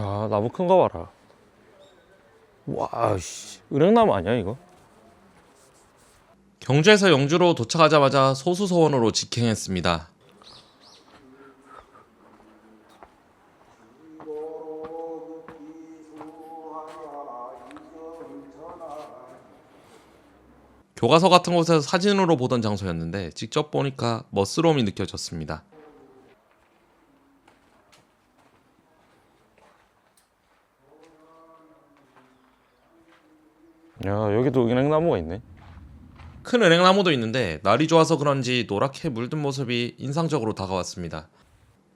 야 나무 큰 거 봐라 와씨 은행나무 아니야 이거? 경주에서 영주로 도착하자마자 소수서원으로 직행했습니다. 교과서 같은 곳에서 사진으로 보던 장소였는데 직접 보니까 멋스러움이 느껴졌습니다. 야 여기도 은행나무가 있네. 큰 은행나무도 있는데 날이 좋아서 그런지 노랗게 물든 모습이 인상적으로 다가왔습니다.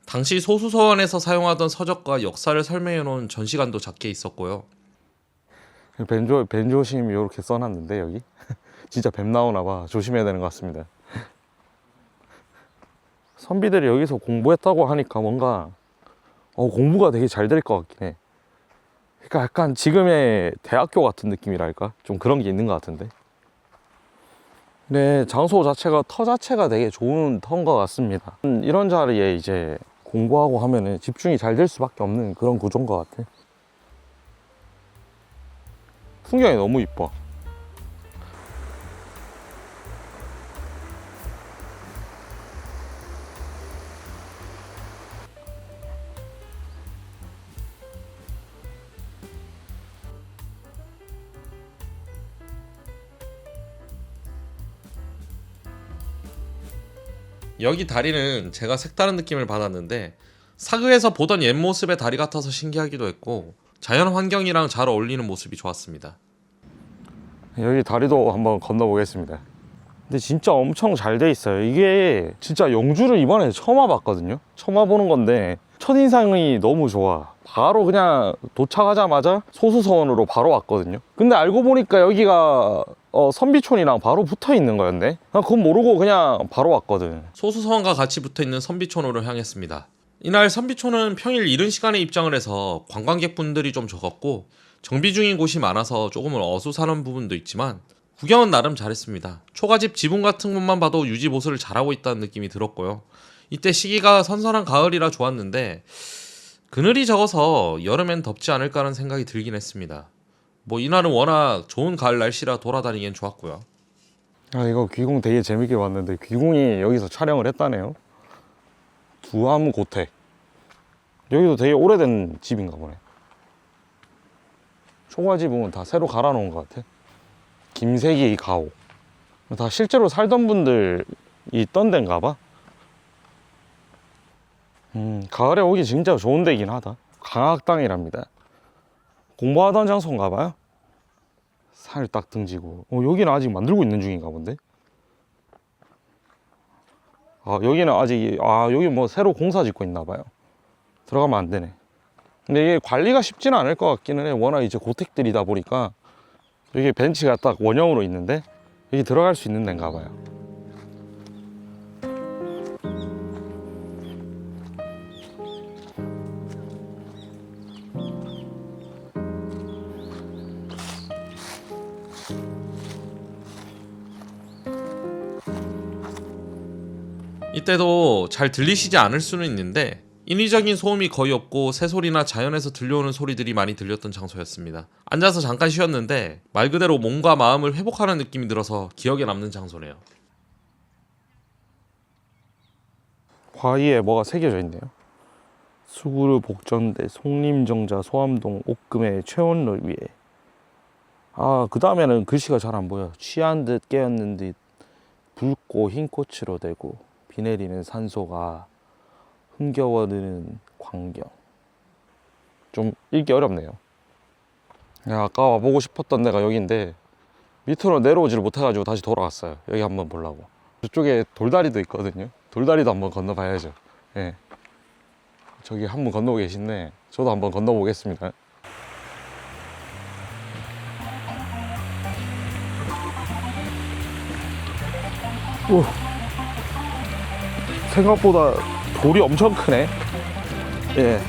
당시 소수서원에서 사용하던 서적과 역사를 설명해 놓은 전시관도 작게 있었고요. 벤조 벤조심 이렇게 써놨는데 여기? 진짜 뱀 나오나 봐. 조심해야 되는 것 같습니다. 선비들이 여기서 공부했다고 하니까 뭔가 어, 공부가 되게 잘 될 것 같긴 해 그러니까 약간 지금의 대학교 같은 느낌이랄까? 좀 그런 게 있는 것 같은데. 네 장소 자체가 터 자체가 되게 좋은 터인 것 같습니다. 음, 이런 자리에 이제 공부하고 하면은 집중이 잘 될 수밖에 없는 그런 구조인 것 같아. 풍경이 너무 이뻐. 여기 다리는 제가 색다른 느낌을 받았는데 사극에서 보던 옛 모습의 다리 같아서 신기하기도 했고 자연 환경이랑 잘 어울리는 모습이 좋았습니다. 여기 다리도 한번 건너보겠습니다. 근데 진짜 엄청 잘 돼 있어요. 이게 진짜 영주를 이번에 처음 와봤거든요. 처음 와보는 건데 첫인상이 너무 좋아. 바로 그냥 도착하자마자 소수서원으로 바로 왔거든요. 근데 알고 보니까 여기가 어, 선비촌이랑 바로 붙어 있는 거였네. 나 그건 모르고 그냥 바로 왔거든. 소수서원과 같이 붙어 있는 선비촌으로 향했습니다. 이날 선비촌은 평일 이른 시간에 입장을 해서 관광객분들이 좀 적었고 정비 중인 곳이 많아서 조금은 어수선한 부분도 있지만 구경은 나름 잘했습니다. 초가집 지붕 같은 곳만 봐도 유지 보수를 잘하고 있다는 느낌이 들었고요. 이때 시기가 선선한 가을이라 좋았는데 그늘이 적어서 여름엔 덥지 않을까 하는 생각이 들긴 했습니다. 뭐 이날은 워낙 좋은 가을 날씨라 돌아다니기엔 좋았고요. 아 이거 귀궁 되게 재밌게 봤는데 귀궁이 여기서 촬영을 했다네요. 두암 고택. 여기도 되게 오래된 집인가 보네. 초가지붕은 다 새로 갈아놓은 것 같아. 김세기 가오. 다 실제로 살던 분들이 있던 데인가 봐. 음, 가을에 오기 진짜 좋은 데긴 하다. 강학당이랍니다. 공부하던 장소인가 봐요. 살딱 등지고. 어, 여기는 아직 만들고 있는 중인가 본데? 아, 여기는 아직, 아, 여기 뭐 새로 공사 짓고 있나 봐요. 들어가면 안 되네. 근데 이게 관리가 쉽지는 않을 것 같기는 해. 워낙 이제 고택들이다 보니까 여기 벤치가 딱 원형으로 있는데 여기 들어갈 수 있는 데인가 봐요. 이때도 잘 들리시지 않을 수는 있는데 인위적인 소음이 거의 없고 새소리나 자연에서 들려오는 소리들이 많이 들렸던 장소였습니다. 앉아서 잠깐 쉬었는데 말 그대로 몸과 마음을 회복하는 느낌이 들어서 기억에 남는 장소네요. 과위에 뭐가 새겨져 있네요. 수구르 복전대 송림정자 소암동 옥금의 최원로 위에 아 그 다음에는 글씨가 잘 안 보여 취한 듯 깨었는 듯 붉고 흰 꽃으로 되고 비 내리는 산소가 흥겨워드는 광경. 좀 읽기 어렵네요. 야, 아까 와보고 싶었던 데가 여기인데 밑으로 내려오지를 못해가지고 다시 돌아왔어요. 여기 한번 보려고. 저쪽에 돌다리도 있거든요. 돌다리도 한번 건너봐야죠. 예. 저기 한 분 건너고 계신데 저도 한번 건너보겠습니다. 오, 생각보다 돌이 엄청 크네. 예.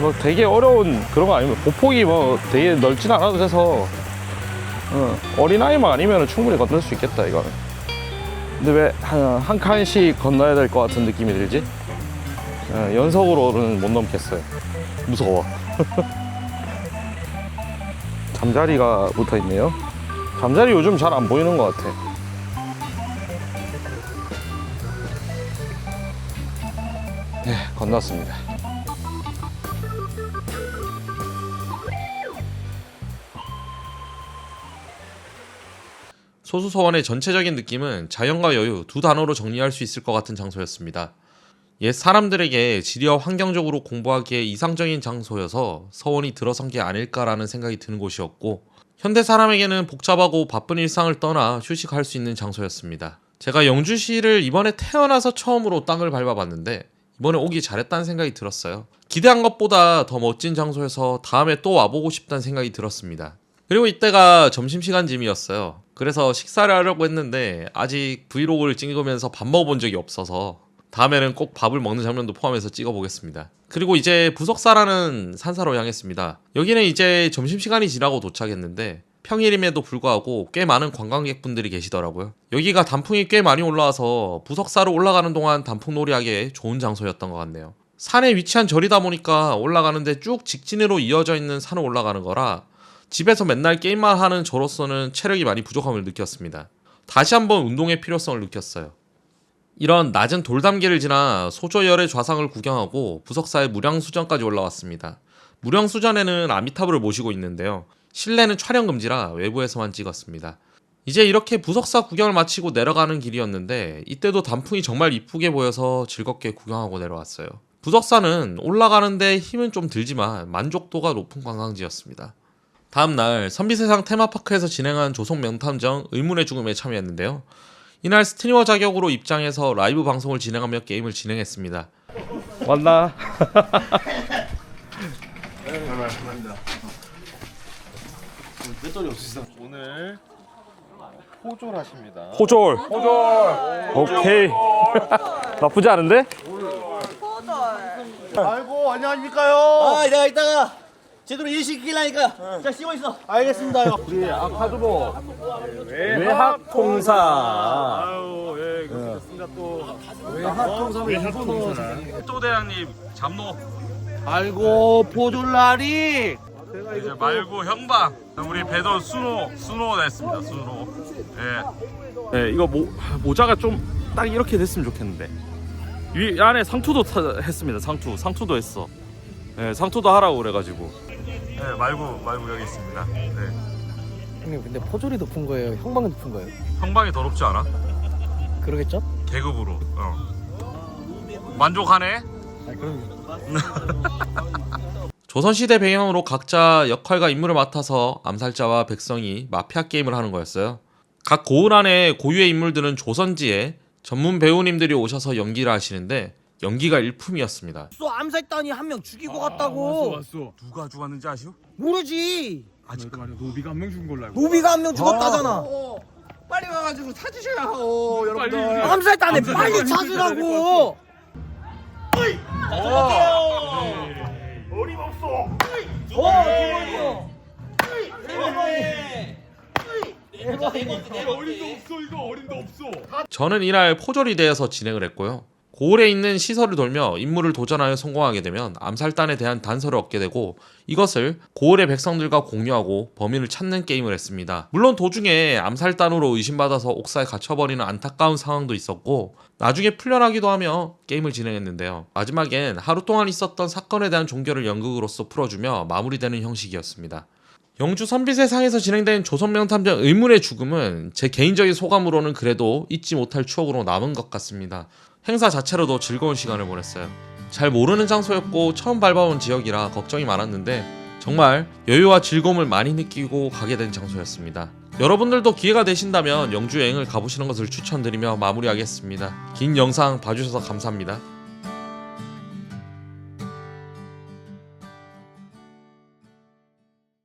뭐 되게 어려운 그런 거 아니면 보폭이 뭐 되게 넓진 않아도 돼서 어, 어린아이만 아니면 충분히 건널 수 있겠다 이거는. 근데 왜 한 한 칸씩 건너야 될 것 같은 느낌이 들지? 예, 연속으로는 못 넘겠어요. 무서워. 잠자리가 붙어 있네요. 잠자리 요즘 잘 안 보이는 것 같아. 네, 건넜습니다. 소수서원의 전체적인 느낌은 자연과 여유 두 단어로 정리할 수 있을 것 같은 장소였습니다. 옛 사람들에게 지리와 환경적으로 공부하기에 이상적인 장소여서 서원이 들어선 게 아닐까라는 생각이 드는 곳이었고 현대 사람에게는 복잡하고 바쁜 일상을 떠나 휴식할 수 있는 장소였습니다. 제가 영주시를 이번에 태어나서 처음으로 땅을 밟아봤는데 이번에 오기 잘했다는 생각이 들었어요. 기대한 것보다 더 멋진 장소여서 다음에 또 와보고 싶다는 생각이 들었습니다. 그리고 이때가 점심시간쯤이었어요. 그래서 식사를 하려고 했는데 아직 브이로그를 찍으면서 밥 먹어본 적이 없어서 다음에는 꼭 밥을 먹는 장면도 포함해서 찍어보겠습니다. 그리고 이제 부석사라는 산사로 향했습니다. 여기는 이제 점심시간이 지나고 도착했는데 평일임에도 불구하고 꽤 많은 관광객분들이 계시더라고요. 여기가 단풍이 꽤 많이 올라와서 부석사로 올라가는 동안 단풍놀이 하기에 좋은 장소였던 것 같네요. 산에 위치한 절이다 보니까 올라가는데 쭉 직진으로 이어져 있는 산을 올라가는 거라 집에서 맨날 게임만 하는 저로서는 체력이 많이 부족함을 느꼈습니다. 다시 한번 운동의 필요성을 느꼈어요. 이런 낮은 돌담길을 지나 소조열의 좌상을 구경하고 부석사의 무량수전까지 올라왔습니다. 무량수전에는 아미타불을 모시고 있는데요. 실내는 촬영 금지라 외부에서만 찍었습니다. 이제 이렇게 부석사 구경을 마치고 내려가는 길이었는데 이때도 단풍이 정말 이쁘게 보여서 즐겁게 구경하고 내려왔어요. 부석사는 올라가는데 힘은 좀 들지만 만족도가 높은 관광지였습니다. 다음날 선비세상 테마파크에서 진행한 조속 명탐정 의문의 죽음에 참여했는데요. 이날 스트리머 자격으로 입장해서 라이브 방송을 진행하며 게임을 진행했습니다. 왔나? 배터리 없으시다. 오늘 호졸하십니다. 호졸. 호졸. 오케이. 나쁘지 않은데? 아이고 안녕하십니까요. 아, 내가 이따가 제대로 일 시키려니까 자 씹어 있어. 알겠습니다요. 우리 아카드보 외학통사. 아유 예 그렇습니다. 또. 또 대장님 잡노. 아이고 포졸라리. 이제 말고 형방. 우리 배도 수노 수노 됐습니다 수노 예. 예 이거 모, 모자가 좀 딱 이렇게 됐으면 좋겠는데. 위 안에 상투도 타, 했습니다 상투. 상투도 했어. 예 상투도 하라고 그래가지고 예 말고 말고 여기 있습니다 네 형님 근데 포졸이 높은 거예요? 형방이 높은 거예요? 형방이 더 높지 않아 그러겠죠? 계급으로 어 만족하네 아 그럼 조선시대 배경으로 각자 역할과 임무를 맡아서 암살자와 백성이 마피아 게임을 하는 거였어요. 각 고을 안에 고유의 인물들은 조선지에 전문 배우님들이 오셔서 연기를 하시는데 연기가 일품이었습니다. 또 암살단이 한 명 죽이고 갔다고. 왔어. 누가 죽었는지 아시오? 모르지. 아직 말이야. 노비가 한 명 죽은 걸로 알고. 노비가 한 명 죽었다잖아. 빨리 와가지고 찾으셔야 하오 여러분들. 암살단에 빨리 찾으라고. 어림도 없어 이거 어림도 없어. 저는 이날 포졸이 되어서 진행을 했고요. 고을에 있는 시설을 돌며 임무를 도전하여 성공하게 되면 암살단에 대한 단서를 얻게 되고 이것을 고을의 백성들과 공유하고 범인을 찾는 게임을 했습니다. 물론 도중에 암살단으로 의심받아서 옥사에 갇혀버리는 안타까운 상황도 있었고 나중에 풀려나기도 하며 게임을 진행했는데요. 마지막엔 하루 동안 있었던 사건에 대한 종결을 연극으로서 풀어주며 마무리되는 형식이었습니다. 영주 선비세상에서 진행된 조선명 탐정 의문의 죽음은 제 개인적인 소감으로는 그래도 잊지 못할 추억으로 남은 것 같습니다. 행사 자체로도 즐거운 시간을 보냈어요. 잘 모르는 장소였고 처음 밟아온 지역이라 걱정이 많았는데 정말 여유와 즐거움을 많이 느끼고 가게 된 장소였습니다. 여러분들도 기회가 되신다면 영주 여행을 가보시는 것을 추천드리며 마무리하겠습니다. 긴 영상 봐주셔서 감사합니다.